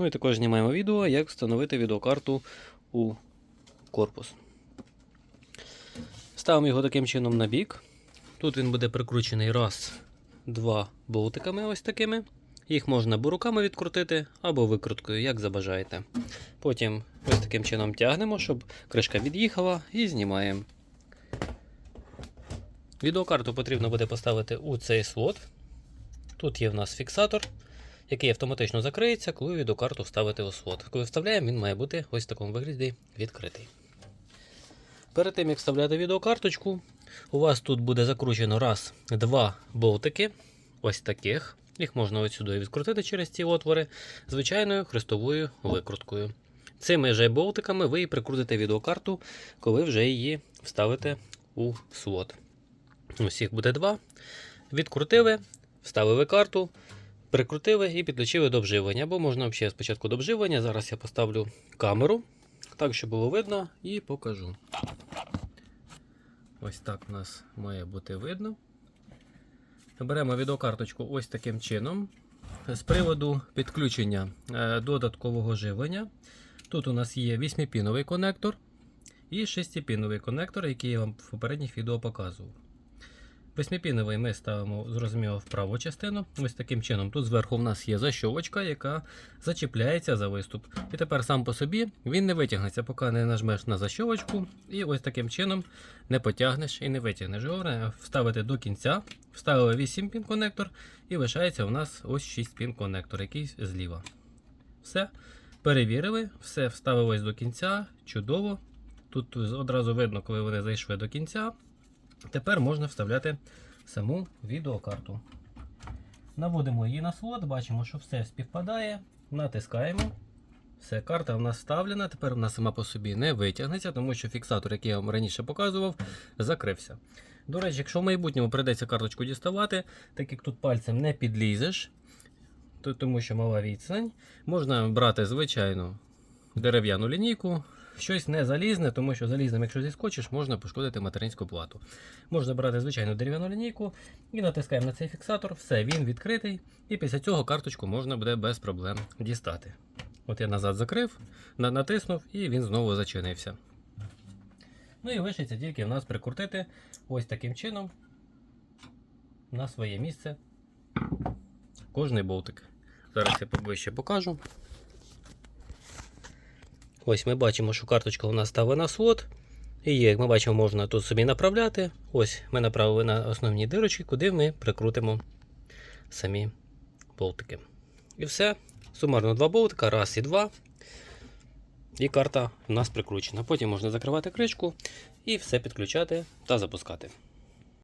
Ну і також знімаємо відео, як встановити відеокарту у корпус. Ставимо його таким чином на бік. Тут він буде прикручений раз, два болтиками ось такими. Їх можна або руками відкрутити, або викруткою, як забажаєте. Потім ось таким чином тягнемо, щоб кришка від'їхала, і знімаємо. Відеокарту потрібно буде поставити у цей слот. Тут є в нас фіксатор, який автоматично закриється, коли відеокарту вставити у слот. Коли вставляємо, він має бути ось в такому вигляді відкритий. Перед тим, як вставляти відеокарточку, у вас тут буде закручено раз, два болтики. Ось таких. Їх можна ось сюди відкрутити через ці отвори звичайною хрестовою викруткою. Цими же болтиками ви і прикрутите відеокарту, коли вже її вставите у слот. Їх буде два. Відкрутили, вставили карту, прикрутили і підключили до обживлення. Або можна взагалі спочатку до обживлення. Зараз я поставлю камеру, так, щоб було видно, і покажу. Ось так у нас має бути видно. Беремо відеокарточку ось таким чином. З приводу підключення е, додаткового живлення. Тут у нас є 8-піновий конектор і 6-піновий конектор, який я вам в попередніх відео показував. Восьмипіновий ми ставимо, зрозуміло, в праву частину. Ось таким чином. Тут зверху в нас є защовочка, яка зачіпляється за виступ. І тепер сам по собі він не витягнеться, поки не нажмеш на защовочку. І ось таким чином не потягнеш і не витягнеш. Головне вставити до кінця. Вставили 8 пін конектор і лишається у нас ось 6 пін конектор, який зліва. Все. Перевірили, все вставилось до кінця. Чудово. Тут одразу видно, коли вони зайшли до кінця. Тепер можна вставляти саму відеокарту. Наводимо її на слот, бачимо, що все співпадає. Натискаємо. Все, карта в нас вставлена. Тепер вона сама по собі не витягнеться, тому що фіксатор, який я вам раніше показував, закрився. До речі, якщо в майбутньому прийдеться карточку діставати, так як тут пальцем не підлізеш, то, тому що мала відстань, можна брати звичайну дерев'яну лінійку. Щось не залізне, тому що залізним, якщо зіскочиш, можна пошкодити материнську плату. Можна брати звичайну дерев'яну лінійку і натискаємо на цей фіксатор, все, він відкритий, і після цього карточку можна буде без проблем дістати. От я назад закрив, натиснув і він знову зачинився. Ну і лишиться тільки в нас прикрутити ось таким чином на своє місце кожний болтик. Зараз я поближче покажу. Ось ми бачимо, що карточка у нас ставить на слот. І як ми бачимо, можна тут собі направляти. Ось ми направили на основні дирочки, куди ми прикрутимо самі болтики. І все. Сумарно два болтика, раз і два. І карта у нас прикручена. Потім можна закривати кришку і все підключати та запускати.